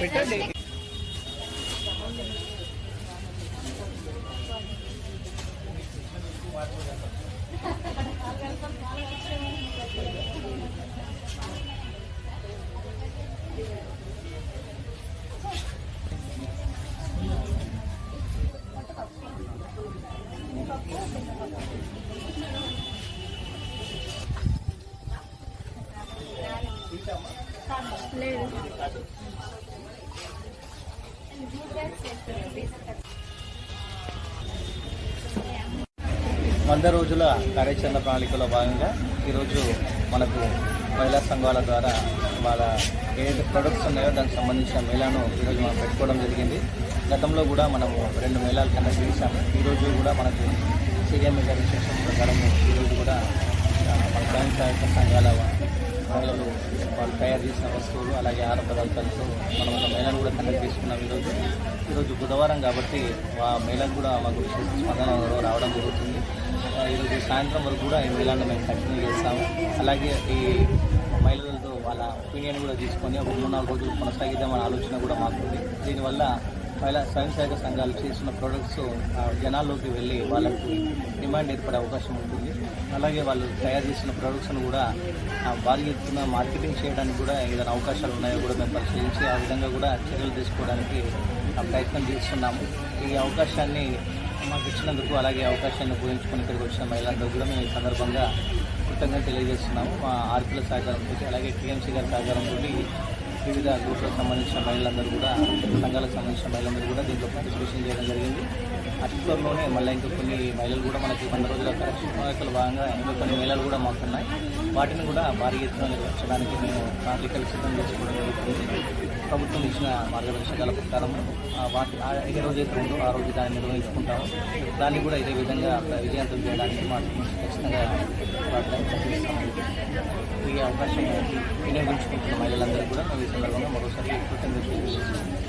పెట్టండి. లేదు వంద రోజుల కార్యాచరణ ప్రణాళికలో భాగంగా ఈరోజు మనకు మహిళా సంఘాల ద్వారా వాళ్ళ ఏదైతే ప్రొడక్ట్స్ ఉన్నాయో దానికి సంబంధించిన మేళాను ఈరోజు మనం పెట్టుకోవడం జరిగింది. గతంలో కూడా మనము రెండు మేళాలు కండక్ట్ చేశాము. ఈరోజు కూడా మనకు సీఎం గారి ఇన్స్ట్రక్షన్ ప్రకారం ఈరోజు కూడా మన స్వయం సహాయక సంఘాల మహిళలు వాళ్ళు తయారు చేసిన వస్తువులు అలాగే ఆహార పదార్థాలతో మనం ఒక మేళాను కూడా కండక్ట్ చేసుకున్నాం ఈరోజు. ఈరోజు బుధవారం కాబట్టి ఆ మేళకు కూడా మాకు స్పందన రావడం జరుగుతుంది. ఈరోజు సాయంత్రం వరకు కూడా ఈ మేళాన్ని మేము కంటిన్యూ చేస్తాము. అలాగే ఈ మహిళలతో వాళ్ళ ఒపీనియన్ కూడా తీసుకొని ఒక మూడు నాలుగు రోజులు కొనసాగిద్దామనే ఆలోచన కూడా మాకుంది. దీనివల్ల మహిళా స్వయం సహాయక సంఘాలు చేసిన ప్రొడక్ట్స్ జనాల్లోకి వెళ్ళి వాళ్ళకి డిమాండ్ ఏర్పడే అవకాశం ఉంటుంది. అలాగే వాళ్ళు తయారు చేసిన ప్రొడక్ట్స్ను కూడా భారీ ఎత్తున మార్కెటింగ్ చేయడానికి కూడా ఏదైనా అవకాశాలు ఉన్నాయో కూడా మేము పరిశీలించి ఆ విధంగా కూడా చర్యలు తీసుకోవడానికి ఆ, ప్రయత్నం చేస్తున్నాము. ఈ అవకాశాన్ని మాకు ఇచ్చినందుకు అలాగే అవకాశాన్ని ఉపయోగించుకొని ఇక్కడికి వచ్చిన మహిళలందరూ కూడా మేము ఈ సందర్భంగా కృతజ్ఞత తెలియజేస్తున్నాము. మా ఆర్పీల సహకారంతో అలాగే టీఎంసీ గారి సహకారంతో వివిధ గ్రూప్లకు సంబంధించిన మహిళలందరూ కూడా సంఘాలకు సంబంధించిన మహిళలందరూ కూడా దీంట్లో పార్టిసిపేషన్ చేయడం జరిగింది. అటులోనే మళ్ళీ ఇంకా కొన్ని మహిళలు కూడా మనకి వంద రోజుల కార్యక్రమాల భాగంగా ఇంకా కొన్ని మహిళలు కూడా మాకున్నాయి. వాటిని కూడా భారీ ఎత్తున నిర్వహించడానికి మేము ప్రణాళికలు సిద్ధం చేసుకోవడం జరుగుతుంది ప్రభుత్వం ఇచ్చిన మార్గదర్శకాల ప్రకారం వాటి ఏ రోజు అయితే ఉందో ఆ రోజు దాన్ని నిర్వహించుకుంటాము. దాన్ని కూడా ఇదే విధంగా విజయవంతం చేయడానికి మాకు ఖచ్చితంగా ఈ అవకాశం వినియోగించుకుంటున్న మహిళలందరూ కూడా ఈ సందర్భంగా మరోసారి కృతజ్ఞతలు